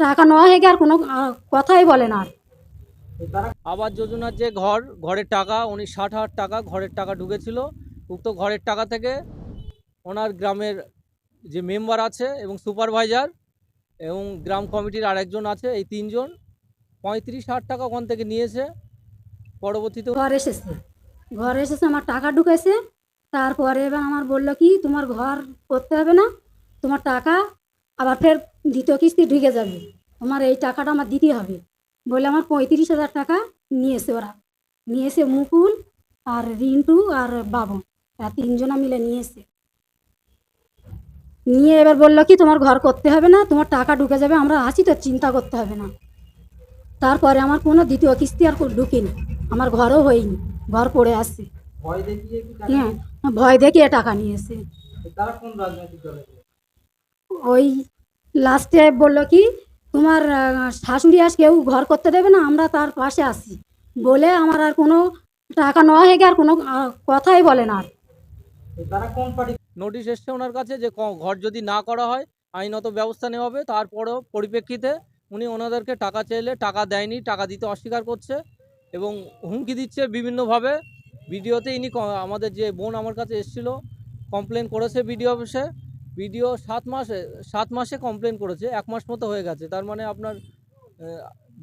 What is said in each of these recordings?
টাকা নেওয়া হয়ে গিয়ে আর কোনো কথাই বলে না আর। আবাস যোজনার যে ঘর ঘরের টাকা উনি ষাট হাজার টাকা ঘরের টাকা ঢুকেছিল। উক্ত ঘরের টাকা থেকে ওনার গ্রামের যে মেম্বার আছে এবং সুপারভাইজার এবং গ্রাম কমিটির আরেকজন আছে এই তিনজন পঁয়ত্রিশ হাজার টাকা ওখান থেকে নিয়েছে। পরবর্তীতে ঘর এসেছে। ঘর এসেছে আমার টাকা ঢুকেছে। তারপরে এবার আমার বলল কি তোমার ঘর করতে হবে না। তোমার টাকা আবার ফের দ্বিতীয় কিস্তি ঢুকে যাবে। তোমার এই টাকাটা আমার দিতে হবে। বলে আমার পঁয়ত্রিশ হাজার টাকা নিয়েছে ওরা নিয়েছে মুকুল আর রিন্টু আর বাবু এরা তিনজনা মিলে নিয়েছে নিয়ে এবার বলল কি তোমার ঘর করতে হবে না তোমার টাকা ঢুকে যাবে আমরা আছি তো চিন্তা করতে হবে না। তারপরে আমার কোনো দ্বিতীয় কিস্তি আর ঢুকেনি। আমার ঘরও হয়নি ঘর পড়ে আসছে হ্যাঁ ভয় দেখিয়ে টাকা নিয়েছে নিয়েছে? তারা কোন রাজনৈতিক দলের লোক? ওই লাস্টে বলল কি তোমার শাশুড়ি আজ কেউ ঘর করতে দেবে না আমরা তার পাশে আসি বলে আমার আর কোনো টাকা নেওয়া হয়ে গিয়ে আর কোনো কথাই বলে না নোটিশ এসছে ওনার কাছে যে ক- ঘর যদি না করা হয় আইনত ব্যবস্থা নেওয়া হবে। তারপরেও পরিপ্রেক্ষিতে উনি ওনাদেরকে টাকা চাইলে টাকা দেয়নি টাকা দিতে অস্বীকার করছে এবং হুমকি দিচ্ছে বিভিন্নভাবে। ভিডিওতে ইনি আমাদের যে বোন আমার কাছে এসেছিল কমপ্লেন করেছে ভিডিও অফিসে। ভিডিও সাত মাসে সাত মাসে কমপ্লেন করেছে, এক মাস মতো হয়ে গেছে। তার মানে আপনার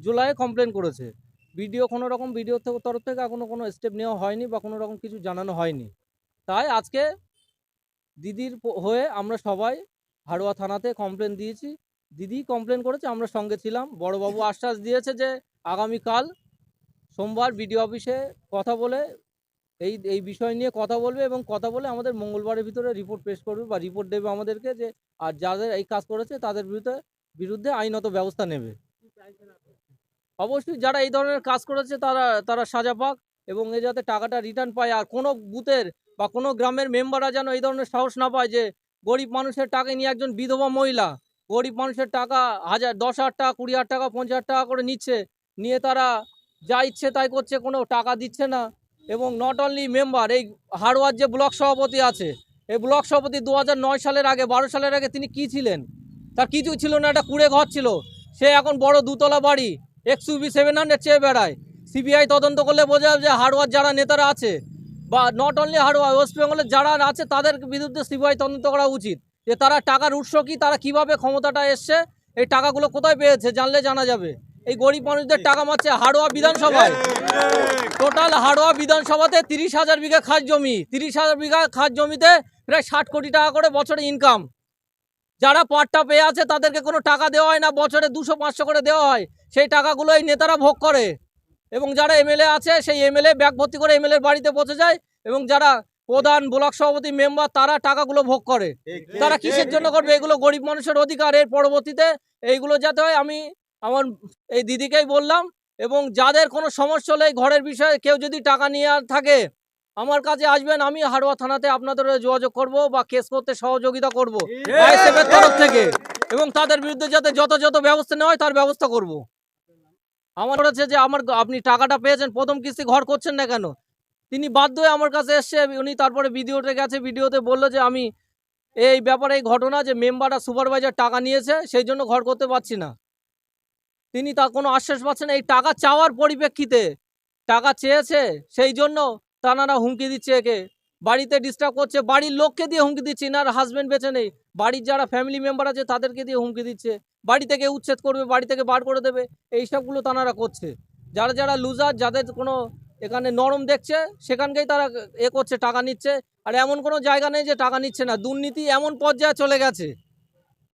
জুলাইয়ে কমপ্লেন করেছে। ভিডিও কোনো রকম ভিডিও তরফ থেকে এখনও কোনো স্টেপ নেওয়া হয়নি বা কোনো রকম কিছু জানানো হয়নি। তাই আজকে দিদির হয়ে আমরা সবাই হাড়োয়া থানাতে কমপ্লেন দিয়েছি। দিদি কমপ্লেন করেছে, আমরা সঙ্গে ছিলাম। বড়বাবু আশ্বাস দিয়েছে যে আগামীকাল সোমবার বিডিও অফিসে কথা বলে এই এই বিষয় নিয়ে কথা বলবে এবং কথা বলে আমাদের মঙ্গলবারের ভিতরে রিপোর্ট পেশ করবে বা রিপোর্ট দেবে আমাদেরকে যে, আর যাদের এই কাজ করেছে তাদের বিরুদ্ধে বিরুদ্ধে আইনত ব্যবস্থা নেবে। অবশ্যই যারা এই ধরনের কাজ করেছে তারা তারা সাজা পাক এবং এ যাতে টাকাটা রিটার্ন পায়। আর কোনো বুথের বা কোনো গ্রামের মেম্বাররা যেন এই ধরনের সাহস না পায় যে, গরিব মানুষের টাকা নিয়ে একজন বিধবা মহিলা, গরিব মানুষের টাকা হাজার, দশ হাজার টাকা, কুড়ি হাজার টাকা, পঞ্চাশ টাকা করে নিচ্ছে, নিয়ে তারা যা ইচ্ছে তাই করছে, কোনো টাকা দিচ্ছে না। এবং নট অনলি মেম্বার এই হারওয়ার যে ব্লক সভাপতি আছে, এই ব্লক সভাপতি দু সালের আগে, বারো সালের আগে তিনি কি ছিলেন? তার কিছু ছিল না, একটা কুড়ে ঘর ছিল। সে এখন বড় দুতলা বাড়ি এক্সইউবি সেভেন হান্ড্রেড চেয়ে বেড়ায়। সিবিআই তদন্ত করলে বোঝা যাবে যে হারওয়ার যারা নেতারা আছে, বা নট অনলি হারওয়ার ওয়েস্ট বেঙ্গলের যারা আছে, তাদের বিরুদ্ধে সিবিআই তদন্ত করা উচিত। যে তারা টাকার উৎস কি, তারা কীভাবে ক্ষমতাটা এসছে, এই টাকাগুলো কোথায় পেয়েছে, জানলে জানা যাবে। এই গরিব মানুষদের টাকা মারছে হাড়োয়া বিধানসভায়। টোটাল হাড়োয়া বিধানসভাতে তিরিশ হাজার বিঘা খাস জমি, তিরিশ হাজার বিঘা খাস জমিতে প্রায় ষাট কোটি টাকা করে বছরে ইনকাম যারা পাট্টা পেয়ে আছে, তাদেরকে কোনো টাকা দেওয়া হয় না, বছরে দুশো, পাঁচশো করে দেওয়া হয়। সেই টাকাগুলো এই নেতারা ভোগ করে। এবং যারা এমএলএ আছে, সেই এমএলএ ব্যাগ ভর্তি করে এমএলএর বাড়িতে পৌঁছে যায়। এবং যারা প্রধান ব্লক সভাপতি মেম্বার, তারা টাকাগুলো ভোগ করে। তারা কিসের জন্য করবে? এগুলো গরিব মানুষের অধিকার। এর পরবর্তীতে এইগুলো যাতে হয়, আমি আমার এই দিদিকেই বললাম এবং যাদের কোনো সমস্যা হলে ঘরের বিষয়ে কেউ যদি টাকা নিয়ে আর থাকে আমার কাছে আসবেন আমি হাড়োয়া থানাতে আপনাদের যোগাযোগ করব বা কেস করতে সহযোগিতা করব এর তরফ থেকে এবং তাদের বিরুদ্ধে যাতে যথাযথ ব্যবস্থা নেওয়া হয় তার ব্যবস্থা করব। আমার হচ্ছে যে আমার আপনি টাকাটা পেয়েছেন প্রথম কিস্তি ঘর করছেন না কেন? তিনি বাধ্য হয়ে আমার কাছে এসছে উনি তারপরে ভিডিওতে গেছে ভিডিওতে বলল যে আমি এই ব্যাপারে এই ঘটনা যে মেম্বাররা সুপারভাইজার টাকা নিয়েছে সেই জন্য ঘর করতে পারছি না। তিনি তা কোনো আশ্বাস পাচ্ছেন। এই টাকা চাওয়ার পরিপ্রেক্ষিতে টাকা চেয়েছে, সেই জন্য তানারা হুমকি দিচ্ছে একে। বাড়িতে ডিস্টার্ব করছে, বাড়ির লোককে দিয়ে হুমকি দিচ্ছে, ইনার হাজবেন্ড বেঁচে নেই। বাড়ির যারা ফ্যামিলি মেম্বার আছে, তাদেরকে দিয়ে হুমকি দিচ্ছে। বাড়ি থেকে উচ্ছেদ করবে, বাড়ি থেকে বার করে দেবে। এই সবগুলো তানারা করছে। যারা যারা লুজার যাদের কোনো এখানে নরম দেখছে, সেখানকেই তারা এ করছে, টাকা নিচ্ছে। আর এমন কোনো জায়গা নেই যে টাকা নিচ্ছে না। দুর্নীতি এমন পর্যায়ে চলে গেছে।